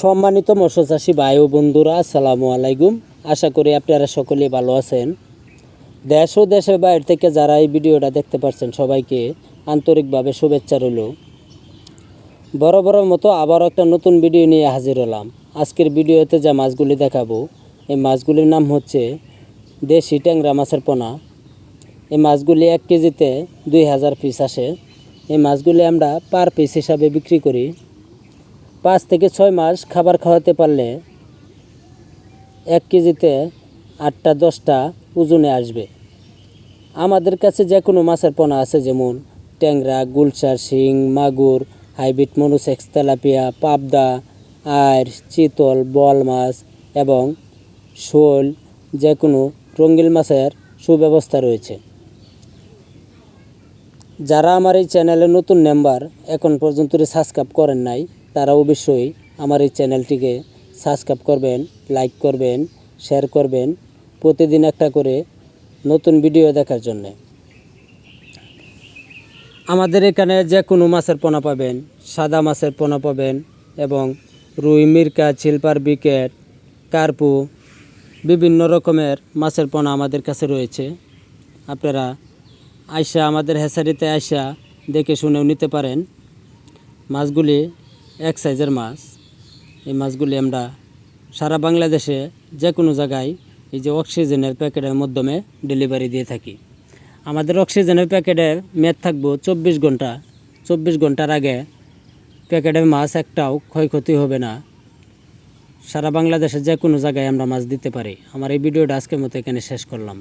সম্মানিত মৎস্য চাষী ভাই ও বন্ধুরা, আসসালামু আলাইকুম। আশা করি আপনারা সকলে ভালো আছেন। দেশ ও দেশের বাইরে থেকে যারা এই ভিডিওটা দেখতে পাচ্ছেন, সবাইকে আন্তরিকভাবে শুভেচ্ছা রইল। বড় বড় মতো আবার একটা নতুন ভিডিও নিয়ে হাজির হলাম। আজকের ভিডিওতে যে মাছগুলি দেখাবো, এই মাছগুলির নাম হচ্ছে দেশি ট্যাংরা মাছের পোনা। এই মাছগুলি এক কেজিতে দুই হাজার পিস আসে। এই মাছগুলি আমরা পার পিস হিসাবে বিক্রি করি। পাঁচ থেকে ছয় মাস খাবার খাওয়াতে পারলে এক কেজিতে আটটা, দশটা ওজনে আসবে। আমাদের কাছে যে কোনো মাছের পোনা আছে, যেমন ট্যাংরা গুলশার শিং, মাগুর, হাইব্রিড মনুসেক্স, তেলাপিয়া, পাবদা আর চিতল, বল মাছ এবং শোল যে কোনো রঙ্গিল মাছের সুব্যবস্থা রয়েছে। যারা আমার এই চ্যানেলে নতুন মেম্বার এখন পর্যন্ত সাবস্ক্রাইব করেন নাই তারা অবশ্যই আমার এই চ্যানেলটিকে সাবস্ক্রাইব করবেন লাইক করবেন শেয়ার করবেন প্রতিদিন একটা করে নতুন ভিডিও দেখার জন্যে। আমাদের এখানে যে কোনো মাছের পোনা পাবেন, সাদা মাছের পোনা পাবেন এবং রুই, মিরকা চিলপার বিকেট, কার্পু, বিভিন্ন রকমের মাছের পোনা আমাদের কাছে রয়েছে। আপনারা আয়সা আমাদের হেসারিতে আয়সা দেখে শুনেও নিতে পারেন। মাছগুলি এক সাইজের মাছ। এই মাছগুলি আমরা সারা বাংলাদেশে যে কোনো জায়গায় এই যে অক্সিজেনের প্যাকেটের মাধ্যমে ডেলিভারি দিয়ে থাকি। আমাদের অক্সিজেনের প্যাকেটের মেয়াদ থাকব চব্বিশ ঘণ্টা। চব্বিশ ঘণ্টার আগে প্যাকেটের মাছ একটাও ক্ষয়ক্ষতি হবে না। সারা বাংলাদেশে যে কোনো জায়গায় আমরা মাছ দিতে পারি। আমার এই ভিডিওটা আজকের মতো এখানে শেষ করলাম।